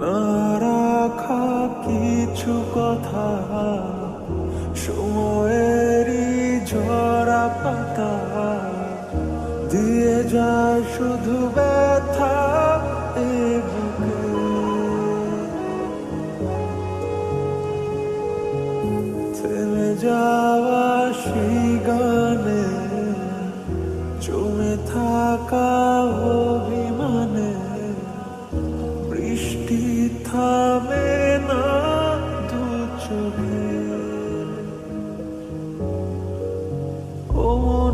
রাখা কিছু কথা, সময়েরই ঝরা পাতা। দিয়ে যায় শুধু ব্যথা থেমে যাওয়া সেই গানে জমে থাকা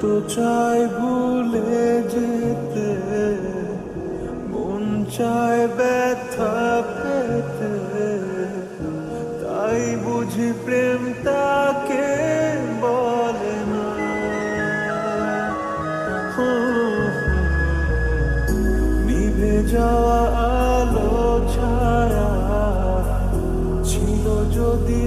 যত চাই ভুলে যেতে। মন চায় ব্যথা পেতে। তাই বুঝি প্রেম তাকে বলে না। নিভে যাওয়া আলো ছায়া ছিল যদি